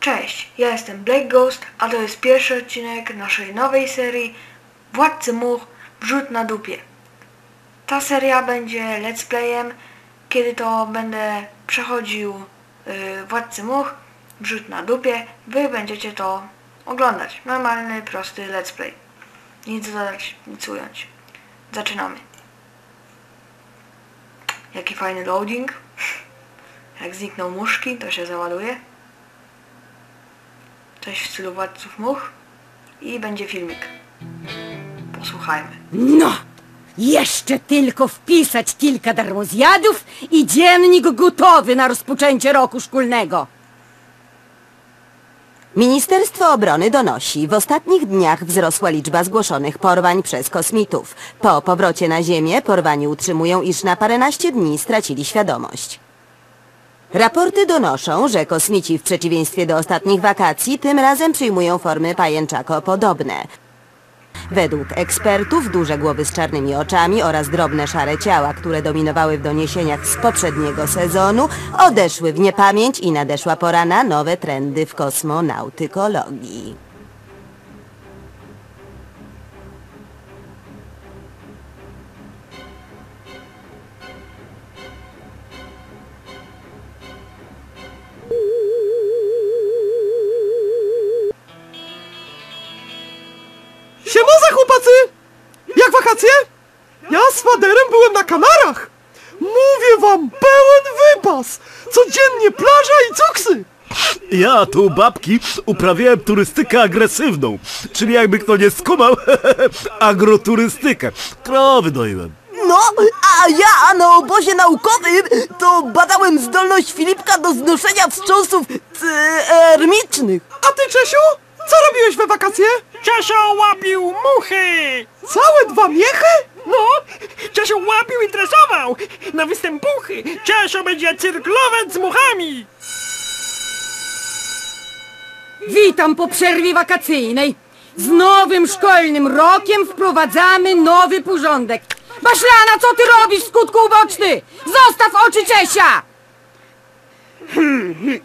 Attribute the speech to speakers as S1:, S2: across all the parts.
S1: Cześć, ja jestem Black Ghost, a to jest pierwszy odcinek naszej nowej serii Władcy Much Wrzut na dupie. Ta seria będzie let's playem, kiedy to będę przechodził y, Władcy Much Wrzut na dupie, wy będziecie to oglądać. Normalny, prosty let's play. Nic dodać, nic ująć. Zaczynamy. Jaki fajny loading. Jak znikną muszki, to się załaduje. Coś w stylu Władców Much. I będzie filmik. Posłuchajmy.
S2: No! Jeszcze tylko wpisać kilka darmozjadów i dziennik gotowy na rozpoczęcie roku szkolnego.
S3: Ministerstwo Obrony donosi, w ostatnich dniach wzrosła liczba zgłoszonych porwań przez kosmitów. Po powrocie na Ziemię porwani utrzymują, iż na paręnaście dni stracili świadomość. Raporty donoszą, że kosmici w przeciwieństwie do ostatnich wakacji tym razem przyjmują formy pajęczako podobne. Według ekspertów duże głowy z czarnymi oczami oraz drobne szare ciała, które dominowały w doniesieniach z poprzedniego sezonu, odeszły w niepamięć i nadeszła pora na nowe trendy w kosmonautykologii.
S4: Siemaza chłopacy! Jak wakacje? Ja z faderem byłem na Kanarach! Mówię wam, pełen wypas! Codziennie plaża i cuksy!
S5: Ja tu u babki uprawiałem turystykę agresywną, czyli jakby kto nie skumał, agroturystykę. Krowy doiłem.
S6: No, a ja na obozie naukowym to badałem zdolność Filipka do znoszenia wstrząsów termicznych.
S4: A ty, Czesiu? Co robiłeś we wakacje?
S7: Czesio łapił muchy!
S4: Całe dwa miechy?
S7: No, Czesio łapił i tresował! Na występuchy! Czesio będzie cyrklować z muchami!
S2: Witam po przerwie wakacyjnej. Z nowym szkolnym rokiem wprowadzamy nowy porządek. Baszlana, co ty robisz, skutku uboczny? Zostaw oczy Czesia!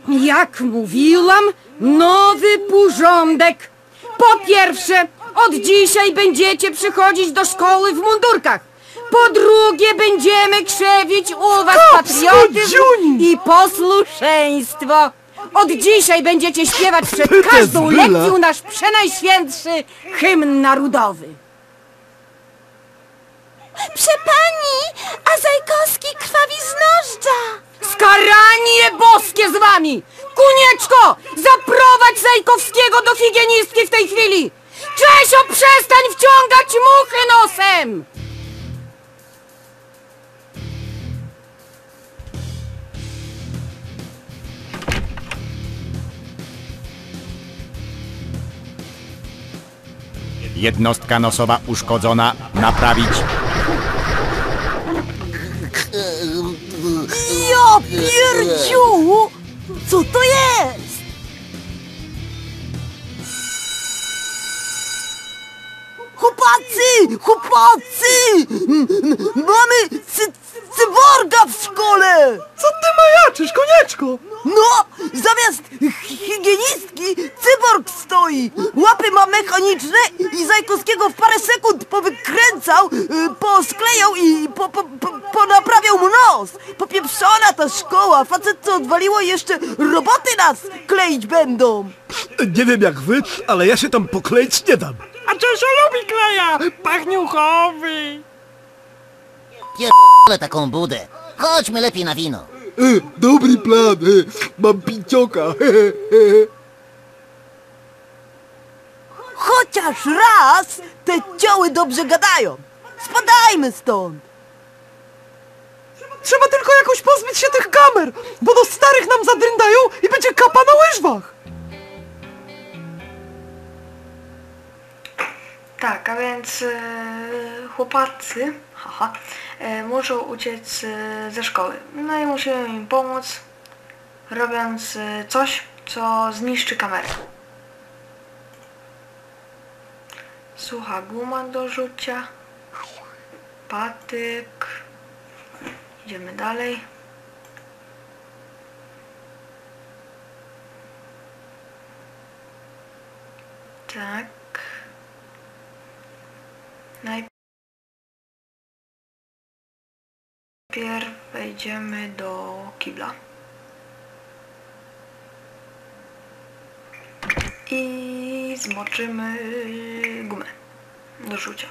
S2: Jak mówiłam, nowy porządek. Po pierwsze, od dzisiaj będziecie przychodzić do szkoły w mundurkach. Po drugie, będziemy krzewić u was patriotyzm i posłuszeństwo. Od dzisiaj będziecie śpiewać przed każdą lekcją nasz przenajświętszy hymn narodowy.
S6: Przepani, a Zajkowski krwawi z nożdża.
S2: Skaranie boskie z wami! Kunieczko, zaprowadź Zajkowskiego do higienistki w tej chwili! Czesio, przestań wciągać muchy nosem!
S8: Jednostka nosowa uszkodzona. Naprawić.
S6: Ja pierdziu! Co to jest? Chłopacy! Chłopacy! Mamy cy cyborga w szkole!
S4: Ty majaczysz, konieczko?
S6: No! Zamiast hi- higienistki cyborg stoi! Łapy ma mechaniczne i Zajkowskiego w parę sekund powykręcał, y, posklejał i po, po, po, ponaprawiał mu nos! Popieprzona ta szkoła! Facet co odwaliło i jeszcze roboty nas kleić będą!
S5: Nie wiem jak wy, ale ja się tam pokleić nie dam.
S7: A Czesio lubi kleja! Pachniuchowy!
S9: Ale taką budę. Chodźmy lepiej na wino.
S4: E, dobry plan, e, mam pincioka.
S6: Chociaż raz te cioły dobrze gadają! Spadajmy stąd!
S4: Trzeba tylko jakoś pozbyć się tych kamer, bo do starych nam zadryndają i będzie kapa na łyżwach.
S1: Tak, a więc e, chłopacy haha, muszą uciec e, ze szkoły. No i musimy im pomóc, robiąc e, coś, co zniszczy kamerę. Sucha guma do rzucia, patyk, idziemy dalej. Tak. Najpierw wejdziemy do kibla. I zmoczymy gumę do rzucia.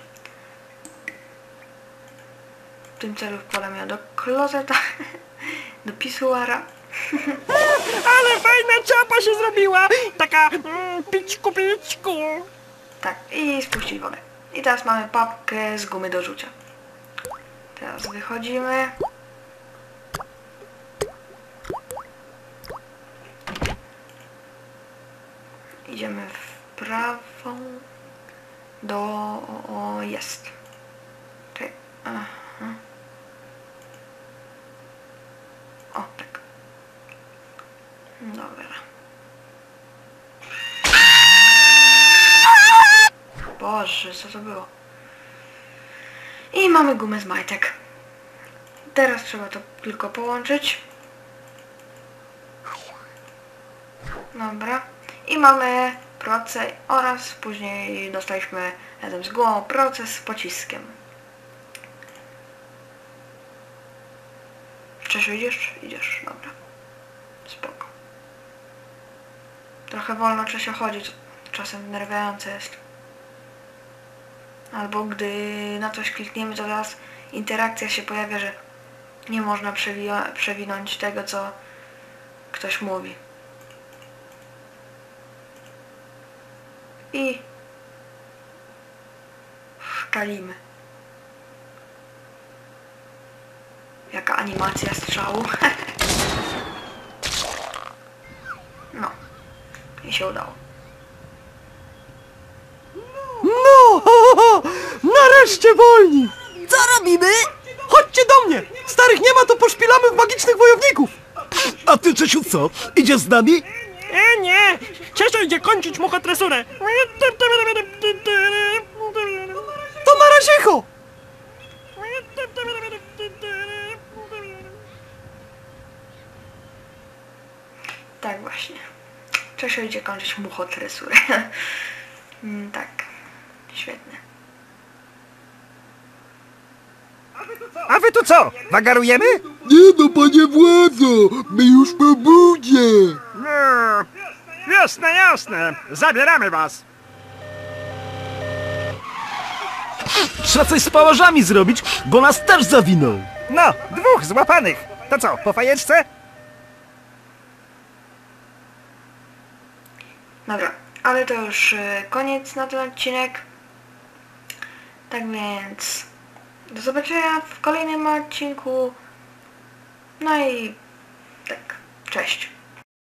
S1: W tym celu wkładam ją do klozeta, do pisuara.
S7: Ale fajna czapa się zrobiła! Taka mm, pićku pićku!
S1: Tak, i spuścić wodę. I teraz mamy papkę z gumy do rzucia. Teraz wychodzimy. Idziemy w prawą do... O, jest. Czekaj. Aha. O, tak. Dobra. Boże, co to było? I mamy gumę z majtek. Teraz trzeba to tylko połączyć. Dobra. I mamy proces oraz później dostaliśmy razem z głową proces z pociskiem. Czesio idziesz? Idziesz, dobra. Spoko. Trochę wolno Czesio chodzi, co czasem denerwiające jest. Albo gdy na coś klikniemy, to teraz interakcja się pojawia, że nie można przewi- przewinąć tego, co ktoś mówi. I szkalimy. Jaka animacja strzału. no. I się udało.
S4: Nareszcie wolni!
S6: Co robimy?
S4: Chodźcie do mnie! Starych nie ma, to poszpilamy w magicznych wojowników!
S5: A ty, Czesiu, co? Idziesz z nami?
S7: E nie! Czesio idzie kończyć muchotresurę!
S4: To na raziecho!
S1: Tak właśnie. Czesio idzie kończyć muchotresurę. Mm, tak. Świetnie.
S8: A wy tu co? Wagarujemy?
S10: Nie no, panie władzo, my już po budzie.
S8: No, jasne, jasne. Zabieramy was.
S5: Trzeba coś z pałażami zrobić, bo nas też zawinął.
S8: No, dwóch złapanych. To co, po fajeczce?
S1: Dobra, ale to już e, koniec na ten odcinek. Tak więc do zobaczenia w kolejnym odcinku. No i tak, cześć.